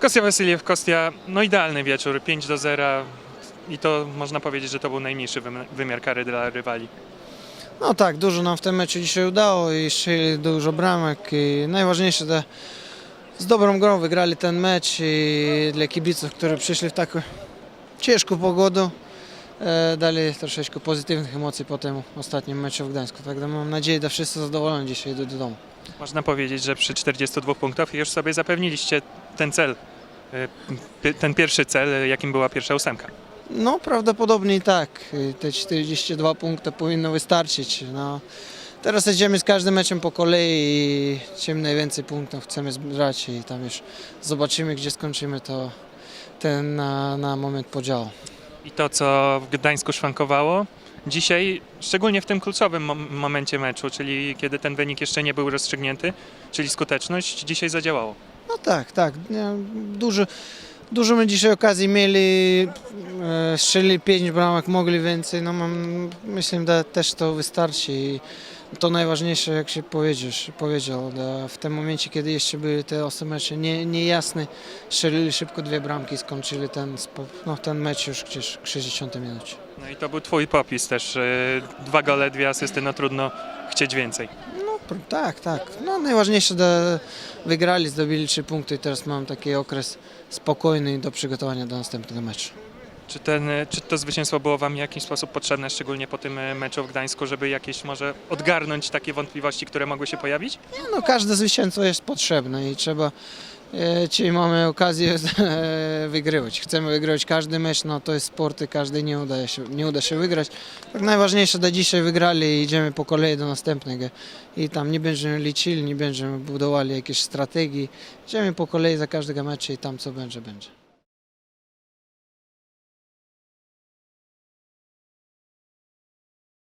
Kostia Wasiliew, Kostia, no idealny wieczór, 5 do 0 i to można powiedzieć, że to był najmniejszy wym- wymiar kary dla rywali. No tak, dużo nam w tym meczu dzisiaj udało i strzeli dużo bramek i najważniejsze, że z dobrą grą wygrali ten mecz i dla kibiców, którzy przyszli w taką ciężką pogodę, e, dali troszeczkę pozytywnych emocji po tym ostatnim meczu w Gdańsku. Także mam nadzieję, że wszyscy zadowoleni dzisiaj idą do domu. Można powiedzieć, że przy 42 punktach już sobie zapewniliście ten cel, pi- ten pierwszy cel, jakim była pierwsza ósemka. No prawdopodobnie i tak. Te 42 punkty powinno wystarczyć. No, teraz jedziemy z każdym meczem po kolei i czym najwięcej punktów chcemy zbrać i tam już zobaczymy gdzie skończymy to ten na, na moment podziału. I to, co w Gdańsku szwankowało dzisiaj, szczególnie w tym kluczowym mom- momencie meczu, czyli kiedy ten wynik jeszcze nie był rozstrzygnięty, czyli skuteczność, dzisiaj zadziałało. No tak, tak. Dużo, dużo my dzisiaj okazji mieli, e, strzelili 5 bramek, mogli więcej. No mam, myślę, że też to wystarczy i to najważniejsze, jak się powiedziesz, powiedział, w tym momencie, kiedy jeszcze były te ostre mecze nie, niejasne, strzelili szybko dwie bramki i skończyli ten, no, ten mecz już gdzieś w 60 minucie. No i to był twój popis też. y, Dwa gole, dwie asysty, no trudno chcieć więcej. No tak, tak. No najważniejsze, że wygrali, zdobyli trzy punkty i teraz mam taki okres spokojny do przygotowania do następnego meczu. Czy, ten, czy to zwycięstwo było wam w jakiś sposób potrzebne, szczególnie po tym y, meczu w Gdańsku, żeby jakieś może odgarnąć takie wątpliwości, które mogły się pojawić? No, każde zwycięstwo jest potrzebne i trzeba, e, czyli mamy okazję e, wygrywać. Chcemy wygrywać każdy mecz, no to jest sport i każdy nie uda się, nie uda się wygrać. Tak najważniejsze, że dzisiaj wygrali i idziemy po kolei do następnego. I tam nie będziemy liczyli, nie będziemy budowali jakiejś strategii. Idziemy po kolei za każdego meczu i tam co będzie, będzie.